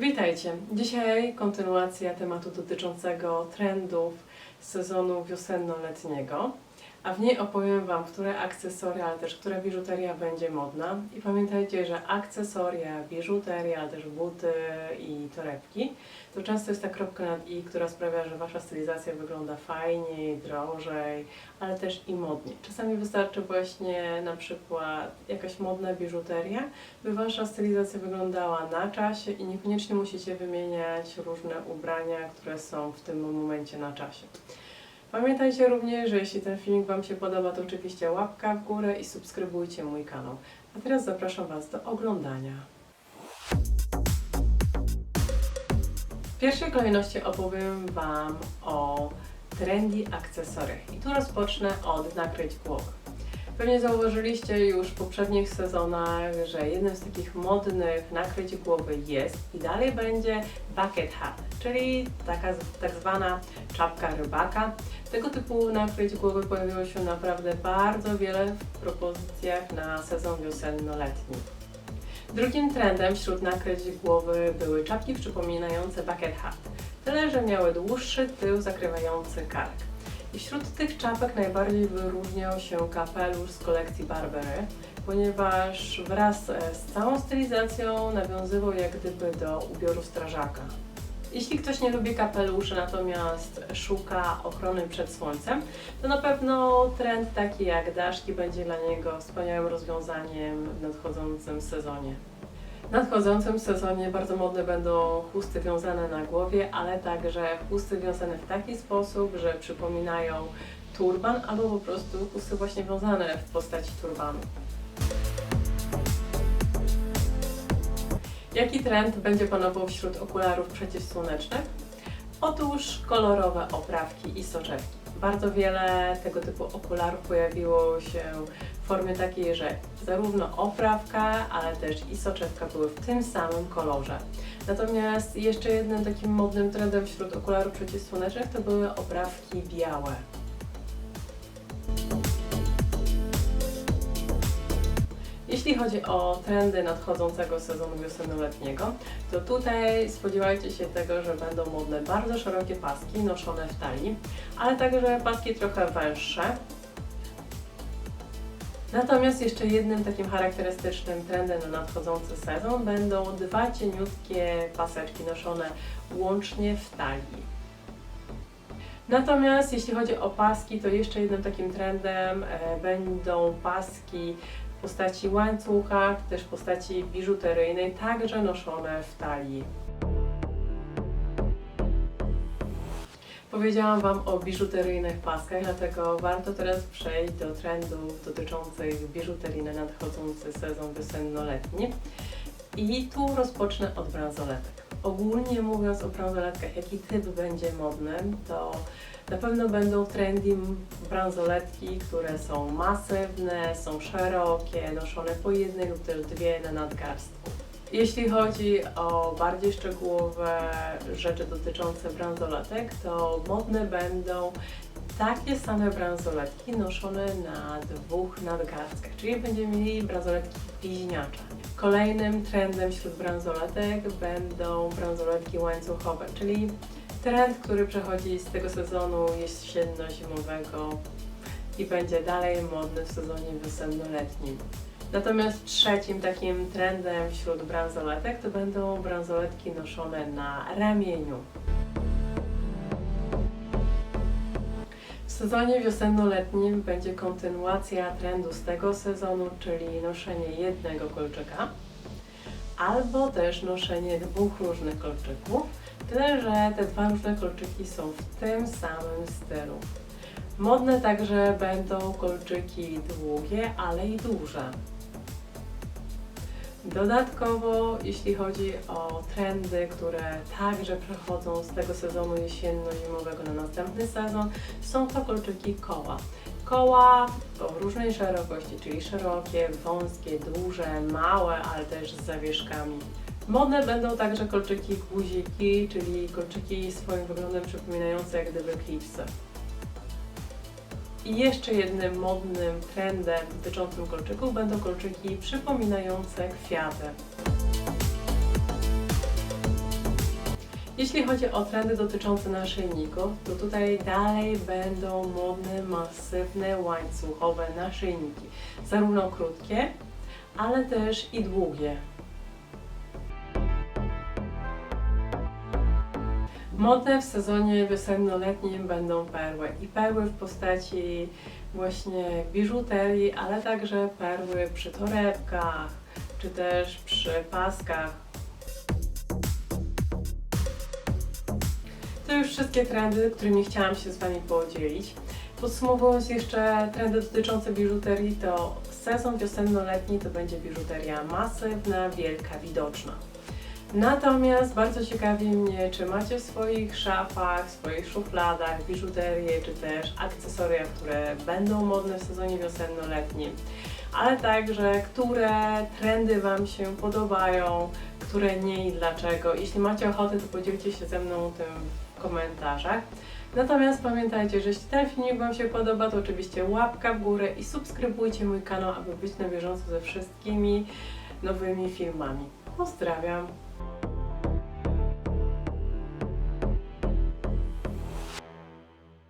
Witajcie. Dzisiaj kontynuacja tematu dotyczącego trendów sezonu wiosenno-letniego, a w niej opowiem Wam, które akcesoria, ale też która biżuteria będzie modna. I pamiętajcie, że akcesoria, biżuteria, ale też buty i torebki to często jest ta kropka nad i, która sprawia, że Wasza stylizacja wygląda fajniej, drożej, ale też i modniej. Czasami wystarczy właśnie na przykład jakaś modna biżuteria, by Wasza stylizacja wyglądała na czasie i niekoniecznie musicie wymieniać różne ubrania, które są w tym momencie na czasie. Pamiętajcie również, że jeśli ten filmik Wam się podoba, to oczywiście łapka w górę i subskrybujcie mój kanał. A teraz zapraszam Was do oglądania. W pierwszej kolejności opowiem Wam o trendy akcesoriach. I tu rozpocznę od nakryć głowy. Pewnie zauważyliście już w poprzednich sezonach, że jednym z takich modnych nakryć głowy jest i dalej będzie bucket hat, czyli taka tak zwana czapka rybaka. Tego typu nakryć głowy pojawiło się naprawdę bardzo wiele w propozycjach na sezon wiosenno-letni. Drugim trendem wśród nakryć głowy były czapki przypominające bucket hat, tyle że miały dłuższy tył zakrywający kark. I wśród tych czapek najbardziej wyróżniał się kapelusz z kolekcji Barbery, ponieważ wraz e, z całą stylizacją nawiązywał jak gdyby do ubioru strażaka. Jeśli ktoś nie lubi kapeluszy, natomiast szuka ochrony przed słońcem, to na pewno trend taki jak daszki będzie dla niego wspaniałym rozwiązaniem w nadchodzącym sezonie. W nadchodzącym sezonie bardzo modne będą chusty wiązane na głowie, ale także chusty wiązane w taki sposób, że przypominają turban albo po prostu chusty właśnie wiązane w postaci turbanu. Jaki trend będzie panował wśród okularów przeciwsłonecznych? Otóż kolorowe oprawki i soczewki. Bardzo wiele tego typu okularów pojawiło się w formie takiej, że zarówno oprawka, ale też i soczewka były w tym samym kolorze. Natomiast jeszcze jednym takim modnym trendem wśród okularów przeciwsłonecznych to były oprawki białe. Jeśli chodzi o trendy nadchodzącego sezonu wiosenno-letniego, to tutaj spodziewajcie się tego, że będą modne bardzo szerokie paski noszone w talii, ale także paski trochę węższe. Natomiast jeszcze jednym takim charakterystycznym trendem na nadchodzący sezon będą dwa cieniutkie paseczki noszone łącznie w talii. Natomiast jeśli chodzi o paski, to jeszcze jednym takim trendem e, będą paski w postaci łańcucha, też w postaci biżuteryjnej, także noszone w talii. Powiedziałam Wam o biżuteryjnych paskach, dlatego warto teraz przejść do trendów dotyczących biżuterii na nadchodzący sezon wiosenno-letni. I tu rozpocznę od bransoletek. Ogólnie mówiąc o bransoletkach, jaki typ będzie modny, to na pewno będą trendy bransoletki, które są masywne, są szerokie, noszone po jednej lub też dwie na nadgarstku. Jeśli chodzi o bardziej szczegółowe rzeczy dotyczące bransoletek, to modne będą takie same bransoletki noszone na dwóch nadgarstkach, czyli będziemy mieli bransoletki bliźniacze. Kolejnym trendem wśród bransoletek będą bransoletki łańcuchowe, czyli trend, który przechodzi z tego sezonu jesienno-zimowego i będzie dalej modny w sezonie wiosenno-letnim. Natomiast trzecim takim trendem wśród bransoletek to będą bransoletki noszone na ramieniu. W sezonie wiosenno-letnim będzie kontynuacja trendu z tego sezonu, czyli noszenie jednego kolczyka, albo też noszenie dwóch różnych kolczyków, tyle że te dwa różne kolczyki są w tym samym stylu. Modne także będą kolczyki długie, ale i duże. Dodatkowo, jeśli chodzi o trendy, które także przechodzą z tego sezonu jesienno-zimowego na następny sezon, są to kolczyki koła. Koła o różnej szerokości, czyli szerokie, wąskie, duże, małe, ale też z zawieszkami. Modne będą także kolczyki guziki, czyli kolczyki swoim wyglądem przypominające jak gdyby klipsy. I jeszcze jednym modnym trendem dotyczącym kolczyków będą kolczyki przypominające kwiaty. Jeśli chodzi o trendy dotyczące naszyjników, to tutaj dalej będą modne, masywne, łańcuchowe naszyjniki. Zarówno krótkie, ale też i długie. Modne w sezonie wiosenno-letnim będą perły i perły w postaci właśnie biżuterii, ale także perły przy torebkach, czy też przy paskach. To już wszystkie trendy, którymi chciałam się z Wami podzielić. Podsumowując jeszcze trendy dotyczące biżuterii, to sezon wiosenno-letni to będzie biżuteria masywna, wielka, widoczna. Natomiast bardzo ciekawi mnie, czy macie w swoich szafach, w swoich szufladach biżuterię, czy też akcesoria, które będą modne w sezonie wiosenno-letnim, ale także które trendy Wam się podobają, które nie i dlaczego. Jeśli macie ochotę, to podzielcie się ze mną tym w komentarzach. Natomiast pamiętajcie, że jeśli ten filmik Wam się podoba, to oczywiście łapka w górę i subskrybujcie mój kanał, aby być na bieżąco ze wszystkimi nowymi filmami. Pozdrawiam!